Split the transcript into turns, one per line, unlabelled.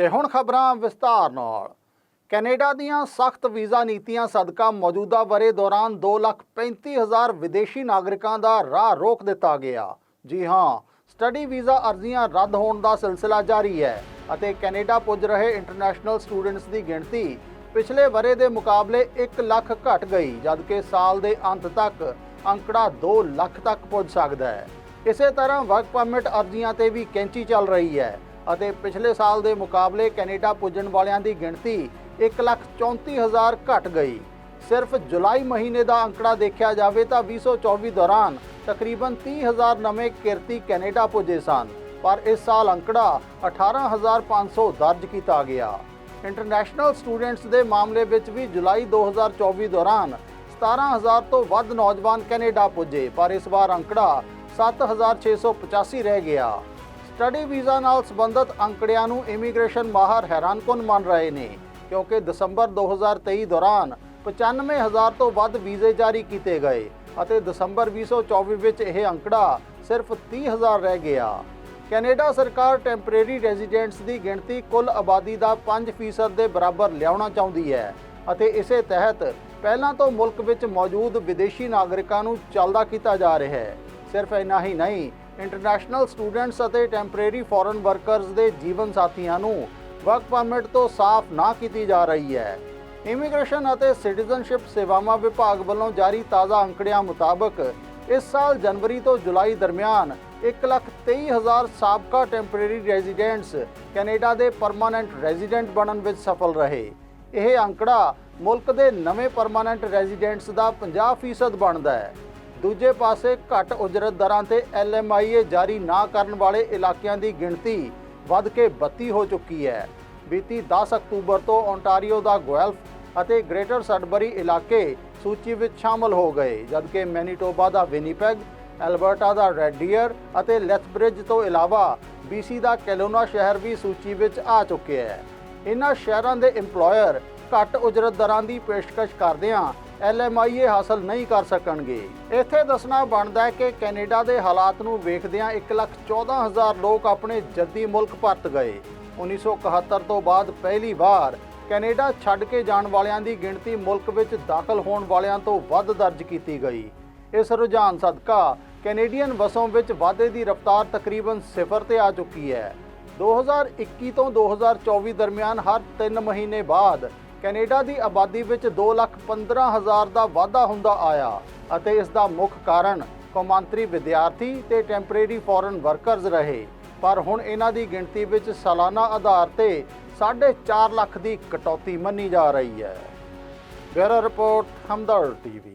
ਤੇ ਹੁਣ ਖਬਰਾਂ ਵਿਸਤਾਰ ਨਾਲ। ਕੈਨੇਡਾ ਦੀਆਂ ਸਖਤ ਵੀਜ਼ਾ ਨੀਤੀਆਂ ਸਦਕਾ ਮੌਜੂਦਾ ਬਰੇ ਦੌਰਾਨ 235000 ਵਿਦੇਸ਼ੀ ਨਾਗਰਿਕਾਂ ਦਾ ਰਾਹ ਰੋਕ ਦਿੱਤਾ ਗਿਆ। ਜੀ ਹਾਂ, ਸਟੱਡੀ ਵੀਜ਼ਾ ਅਰਜ਼ੀਆਂ ਰੱਦ ਹੋਣ ਦਾ ਸਿਲਸਿਲਾ ਜਾਰੀ ਹੈ ਅਤੇ ਕੈਨੇਡਾ ਪੁੱਜ ਰਹੇ ਇੰਟਰਨੈਸ਼ਨਲ ਸਟੂਡੈਂਟਸ ਦੀ ਗਿਣਤੀ ਪਿਛਲੇ ਬਰੇ ਦੇ ਮੁਕਾਬਲੇ 1 ਲੱਖ ਘਟ ਗਈ, ਜਦਕਿ ਸਾਲ ਦੇ ਅੰਤ ਤੱਕ ਅੰਕੜਾ 2 ਲੱਖ ਤੱਕ ਪੁੱਜ ਸਕਦਾ ਹੈ। ਇਸੇ ਤਰ੍ਹਾਂ ਵਰਕ ਪਰਮਿਟ ਅਰਜ਼ੀਆਂ ਤੇ ਵੀ ਕੈਂਚੀ ਚੱਲ ਰਹੀ ਹੈ। ਅਤੇ ਪਿਛਲੇ ਸਾਲ ਦੇ ਮੁਕਾਬਲੇ ਕੈਨੇਡਾ ਪੁੱਜਣ ਵਾਲਿਆਂ ਦੀ ਗਿਣਤੀ 134000 ਘਟ ਗਈ। ਸਿਰਫ ਜੁਲਾਈ ਮਹੀਨੇ ਦਾ ਅੰਕੜਾ ਦੇਖਿਆ ਜਾਵੇ ਤਾਂ 2024 ਦੌਰਾਨ ਤਕਰੀਬਨ 30000 ਨਵੇਂ ਕਿਰਤੀ ਕੈਨੇਡਾ ਪੁੱਜੇ ਸਨ, ਪਰ ਇਸ ਸਾਲ ਅੰਕੜਾ 18500 ਦਰਜ ਕੀਤਾ ਗਿਆ। ਇੰਟਰਨੈਸ਼ਨਲ ਸਟੂਡੈਂਟਸ ਦੇ ਮਾਮਲੇ ਵਿੱਚ ਵੀ ਜੁਲਾਈ 2024 ਦੌਰਾਨ 17000 ਤੋਂ ਵੱਧ ਨੌਜਵਾਨ ਕੈਨੇਡਾ ਪੁੱਜੇ, ਪਰ ਇਸ ਵਾਰ ਅੰਕੜਾ 7685 ਰਹਿ ਗਿਆ। ਸਟੱਡੀ ਵੀਜ਼ਾ ਨਾਲ ਸੰਬੰਧਿਤ ਅੰਕੜਿਆਂ ਨੂੰ ਇਮੀਗ੍ਰੇਸ਼ਨ ਮਾਹਰ ਹੈਰਾਨਕੁਨ ਮੰਨ ਰਹੇ ਨੇ, ਕਿਉਂਕਿ ਦਸੰਬਰ 2023 ਦੌਰਾਨ 95000 ਤੋਂ ਵੱਧ ਵੀਜ਼ੇ ਜਾਰੀ ਕੀਤੇ ਗਏ ਅਤੇ ਦਸੰਬਰ 2024 ਵਿੱਚ ਇਹ ਅੰਕੜਾ ਸਿਰਫ 30000 ਰਹਿ ਗਿਆ। ਕੈਨੇਡਾ ਸਰਕਾਰ ਟੈਂਪਰੇਰੀ ਰੈਜ਼ੀਡੈਂਟਸ ਦੀ ਗਿਣਤੀ ਕੁੱਲ ਆਬਾਦੀ ਦਾ 5% ਦੇ ਬਰਾਬਰ ਲਿਆਉਣਾ ਚਾਹੁੰਦੀ ਹੈ ਅਤੇ ਇਸੇ ਤਹਿਤ ਪਹਿਲਾਂ ਤੋਂ ਮੁਲਕ ਵਿੱਚ ਮੌਜੂਦ ਵਿਦੇਸ਼ੀ ਨਾਗਰਿਕਾਂ ਨੂੰ ਚੱਲਦਾ ਕੀਤਾ ਜਾ ਰਿਹਾ ਹੈ। ਸਿਰਫ ਇੰਨਾ ਹੀ ਨਹੀਂ ਇੰਟਰਨੈਸ਼ਨਲ ਸਟੂਡੈਂਟਸ ਅਤੇ ਟੈਂਪਰੇਰੀ ਫੋਰਨ ਵਰਕਰਸ ਦੇ ਜੀਵਨ ਸਾਥੀਆਂ ਨੂੰ ਵਰਕ ਪਰਮਿਟ ਤੋਂ ਸਾਫ਼ ਨਾ ਕੀਤੀ ਜਾ ਰਹੀ ਹੈ। ਇਮੀਗ੍ਰੇਸ਼ਨ ਅਤੇ ਸਿਟੀਜ਼ਨਸ਼ਿਪ ਸੇਵਾਵਾਂ ਵਿਭਾਗ ਵੱਲੋਂ ਜਾਰੀ ਤਾਜ਼ਾ ਅੰਕੜਿਆਂ ਮੁਤਾਬਕ ਇਸ ਸਾਲ ਜਨਵਰੀ ਤੋਂ ਜੁਲਾਈ ਦਰਮਿਆਨ 1,23,000 ਸਾਬਕਾ ਟੈਂਪਰੇਰੀ ਰੈਜ਼ੀਡੈਂਟਸ ਕੈਨੇਡਾ ਦੇ ਪਰਮਾਨੈਂਟ ਰੈਜ਼ੀਡੈਂਟ ਬਣਨ ਵਿੱਚ ਸਫਲ ਰਹੇ। ਇਹ ਅੰਕੜਾ ਮੁਲਕ ਦੇ ਨਵੇਂ ਪਰਮਾਨੈਂਟ ਰੈਜ਼ੀਡੈਂਟਸ ਦਾ 50% ਬਣਦਾ ਹੈ। ਦੂਜੇ ਪਾਸੇ ਘੱਟ ਉਜਰਤ ਦਰਾਂ ਤੇ ਐਲਐਮਆਈਏ ਜਾਰੀ ਨਾ ਕਰਨ ਵਾਲੇ ਇਲਾਕਿਆਂ ਦੀ ਗਿਣਤੀ ਵੱਧ ਕੇ 32 ਹੋ ਚੁੱਕੀ ਹੈ। ਬੀਤੀ 10 ਅਕਤੂਬਰ ਤੋਂ ਓਨਟਾਰੀਓ ਦਾ ਗੁਐਲਫ ਅਤੇ ਗ੍ਰੇਟਰ ਸਡਬਰੀ ਇਲਾਕੇ ਸੂਚੀ ਵਿੱਚ ਸ਼ਾਮਲ ਹੋ ਗਏ, ਜਦਕਿ ਮੈਨੀਟੋਬਾ ਦਾ ਵਿਨੀਪੈਗ, ਐਲਬਰਟਾ ਦਾ ਰੈਡ ਡੀਅਰ ਅਤੇ ਲੈਥਬ੍ਰਿਜ ਤੋਂ ਇਲਾਵਾ BC ਦਾ ਕੈਲੋਨਾ ਸ਼ਹਿਰ ਵੀ ਸੂਚੀ ਵਿੱਚ ਆ ਚੁੱਕਿਆ ਹੈ। ਇਹਨਾਂ ਸ਼ਹਿਰਾਂ ਦੇ EMPLOYER ਘੱਟ ਉਜਰਤ ਦਰਾਂ ਦੀ ਪੇਸ਼ਕਸ਼ ਕਰਦਿਆਂ LMIA ਹਾਸਲ ਨਹੀਂ ਕਰ ਸਕਣਗੇ। ਇੱਥੇ ਦੱਸਣਾ ਬਣਦਾ ਹੈ ਕਿ ਕੈਨੇਡਾ ਦੇ ਹਾਲਾਤ ਨੂੰ ਵੇਖਦਿਆਂ 114000 ਲੋਕ ਆਪਣੇ ਜੱਦੀ ਮੁਲਕ ਪਰਤ ਗਏ। 1971 ਤੋਂ ਬਾਅਦ ਪਹਿਲੀ ਵਾਰ ਕੈਨੇਡਾ ਛੱਡ ਕੇ ਜਾਣ ਵਾਲਿਆਂ ਦੀ ਗਿਣਤੀ ਮੁਲਕ ਵਿੱਚ ਦਾਖਲ ਹੋਣ ਵਾਲਿਆਂ ਤੋਂ ਵੱਧ ਦਰਜ ਕੀਤੀ ਗਈ। ਇਸ ਰੁਝਾਨ ਸਦਕਾ ਕੈਨੇਡੀਅਨ ਵਸੋਂ ਵਿੱਚ ਵਾਧੇ ਦੀ ਰਫ਼ਤਾਰ ਤਕਰੀਬਨ ਸਿਫਰ ਤੇ ਆ ਚੁੱਕੀ ਹੈ। 2021 ਤੋਂ 2024 ਦਰਮਿਆਨ ਹਰ 3 ਮਹੀਨੇ ਬਾਅਦ ਕੈਨੇਡਾ ਦੀ ਆਬਾਦੀ ਵਿੱਚ 215000 ਦਾ ਵਾਧਾ ਹੁੰਦਾ ਆਇਆ ਅਤੇ ਇਸ ਦਾ ਮੁੱਖ ਕਾਰਨ ਕੌਮਾਂਤਰੀ ਵਿਦਿਆਰਥੀ ਤੇ ਟੈਂਪਰੇਰੀ ਫੋਰਨ ਵਰਕਰਜ਼ ਰਹੇ। ਪਰ ਹੁਣ ਇਹਨਾਂ ਦੀ ਗਿਣਤੀ ਵਿੱਚ ਸਾਲਾਨਾ ਆਧਾਰ ਤੇ 4.5 ਲੱਖ ਦੀ ਕਟੌਤੀ ਮੰਨੀ ਜਾ ਰਹੀ ਹੈ। Bureau report, Hamdard TV.